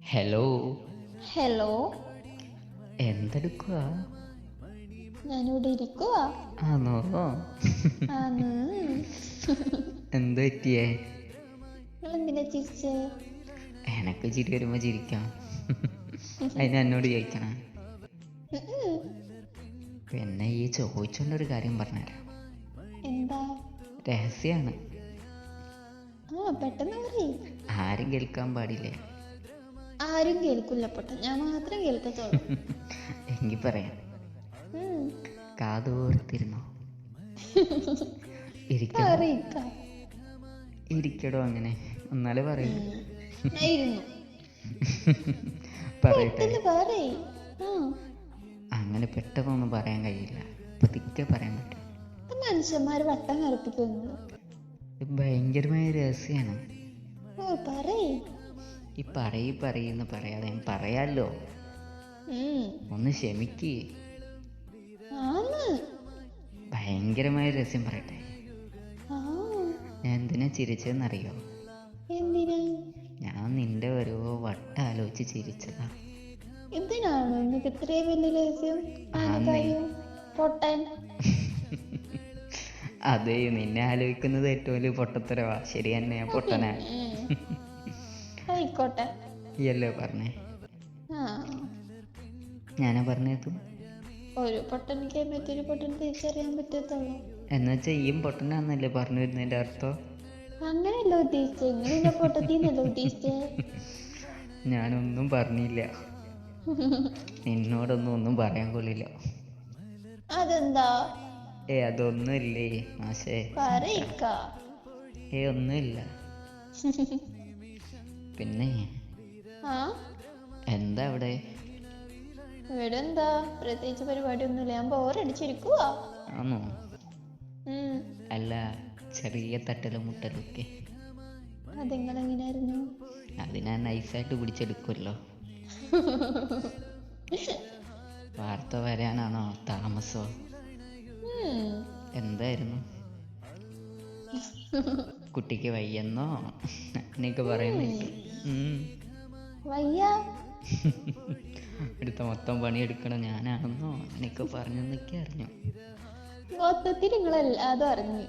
Hello hello എന്തെടുക്കുക ഞാനിവിടെ ഇരിക്കുവാ. ആണോ ആന്ന്. എന്ത് പറ്റിയേ? നിങ്ങളെന്തിനാ ചിരിച്ചേ? എനക്ക് ചിരി വരുമ്പോ ചിരിക്കാം. അതിന് എന്നോട് ചോദിക്കണം? ഉം. പിന്നെ ഈ ചോദിച്ചോണ്ടൊരു കാര്യം പറഞ്ഞുതരാം. എന്താ? രഹസ്യമാണ് ആ പെട്ടെന്ന് പറയ്. ആരും കേൾക്കാൻ പാടില്ലേ? ആരും കേൾക്കില്ല പൊട്ട ഞാൻ മാത്രം കേൾക്കത്തുള്ളൂ. എങ്കിൽ പറയാം. കാതോർത്തിരുന്നോ? ഇരിക്കടോ അങ്ങനെ. എന്നാലേ പറയൂ. പറയട്ടെ. അങ്ങനെ പെട്ടെന്നൊന്നും പറയാൻ കഴിയില്ല. പതുക്കെ പറയാൻ പറ്റും. മനുഷ്യന്മാർ വട്ടം കറുപ്പിക്കുന്നു ഭയങ്കരമായ രഹസ്യമാണ് പറയ്. ഈ പറയി പറയുന്ന പറയാതെ ഞാൻ പറയാലോ ഒന്ന് ക്ഷമിക്ക്. ഭയങ്കരമായ രഹസ്യം പറയട്ടെ. ഞാൻ എന്തിനാ ചിരിച്ചതെന്നറിയോ? ഞാൻ നിന്റെ ഓരോ വട്ടം ആലോചിച്ച് ചിരിച്ചതാ. എന്തിനാണോ നിങ്ങൾക്ക് ഇത്രയും വലിയ രഹസ്യം? പൊട്ടൻ. അതെ നിന്നെ ആലോചിക്കുന്നത് ഏറ്റവും വലിയ പൊട്ടത്തരവാ. ശരി തന്നെ പൊട്ടനാ. ആയിക്കോട്ടെ. ഈയല്ലേ പറഞ്ഞേ? ഞാനാ പറഞ്ഞേക്കും ഒരു പൊട്ടനിക്ക് മറ്റൊരു പൊട്ടൻ തിരിച്ചറിയാൻ പറ്റത്തുള്ളൂ. എന്നുവെച്ചാ ഈയും പൊട്ടനാന്നല്ലേ പറഞ്ഞു വരുന്നതിന്റെ അർത്ഥം? അങ്ങനെയല്ല ഉദ്ദേശിച്ചത് നിങ്ങളുടെ പൊട്ടത്തിന്നല്ല ഉദ്ദേശിച്ചേ? ഞാനൊന്നും പറഞ്ഞില്ല. നിന്നോടൊന്നും ഒന്നും പറയാൻ കൊള്ളില്ല. അതെന്താ? ഏ അതൊന്നുമില്ലേ മാഷേ? പറയിക്ക. ഏ ഒന്നുമില്ല. പിന്നെ ആ? എന്താ അവിടെ? ഇവിടെ എന്താ പ്രത്യേകിച്ച് പരിപാടിയൊന്നുമില്ല. ഞാൻ ബോറടിച്ചിരിക്കുവാ. ആണോ അല്ല ചെറിയ തട്ടലും മുട്ടലും ഒക്കെ. അതെങ്ങനെങ്ങനായിരുന്നു അത് ഞാൻ നൈസായിട്ട് പിടിച്ചെടുക്കുമല്ലോ വാർത്ത വരാനാണോ താമസോ? എന്തായിരുന്നു? കുട്ടിക്ക് വയ്യെന്നോ? അങ്ങനെയൊക്കെ പറയുന്നു. ഉം. വയ്യ. അടുത്ത മൊത്തം പണിയെടുക്കണം ഞാനാണെന്നോ? അങ്ങനെയൊക്കെ പറഞ്ഞെന്നൊക്കെ അറിഞ്ഞു. മൊത്തത്തിൽ നിങ്ങളെല്ലാതും അറിഞ്ഞു.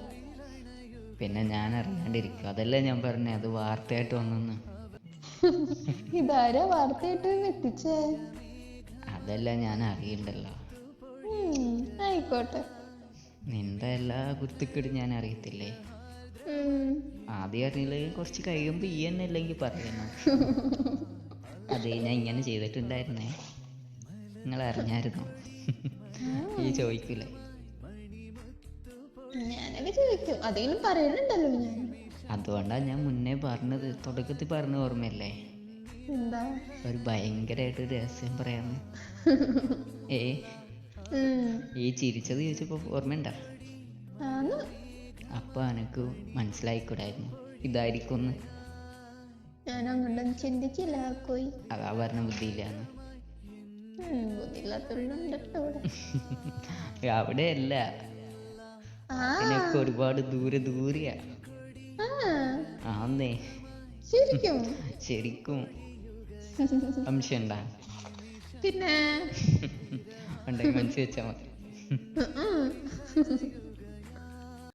പിന്നെ ഞാൻ അറിയാണ്ടിരിക്കും അതല്ലേ ഞാൻ പറഞ്ഞേ അത് വാർത്തയായിട്ട് വന്നെന്ന്. ഇതാരാ വാർത്തയായിട്ട് എത്തിച്ചേ? അതല്ല ഞാൻ അറിയണ്ടല്ലോ ആയിക്കോട്ടെ. നിന്റെ എല്ലാ കുത്തിക്കിടും ഞാൻ അറിയത്തില്ലേ ആദ്യം അറിയില്ലെങ്കിൽ കുറച്ച് കഴിയുമ്പോൾ ഈ തന്നെ അല്ലെങ്കിൽ പറയണം അതെ ഞാൻ ഇങ്ങനെ ചെയ്തിട്ടുണ്ടായിരുന്നേ. നിങ്ങൾ അറിഞ്ഞായിരുന്നോ? ഈ ചോദിക്കൂലേ ഞാനൊക്കെ ചോദിക്കും. അതെങ്കിലും പറയുന്നുണ്ടല്ലോ ഞാൻ. അതുകൊണ്ടാണ് ഞാൻ മുന്നേ പറഞ്ഞത്. തുടക്കത്തിൽ പറഞ്ഞ ഓർമ്മയല്ലേ? എന്താ? ഒരു ഭയങ്കരമായിട്ട് രഹസ്യം പറയാന്ന്. ഏ? ഈ ചിരിച്ചത് ചോദിച്ചപ്പോ ഓർമ്മയുണ്ട? അപ്പോൾ എനിക്ക് മനസ്സിലായിക്കൂടായിരുന്നു. ഇതായിരിക്കും അങ്ങോട്ടൊന്നും ചിന്തിച്ചില്ല കോയി അതാ പറഞ്ഞ ബുദ്ധിയില്ലാന്ന്. അവിടെ. അല്ല എനിക്ക് ഒരുപാട് ദൂരെ ദൂരെയാ. ആന്നേ. ശരിക്കും? ശരിക്കും. സംശയണ്ടാ? പിന്നെ? ഉണ്ടെങ്കിൽ മനസ്സിൽ വെച്ചാൽ മതി.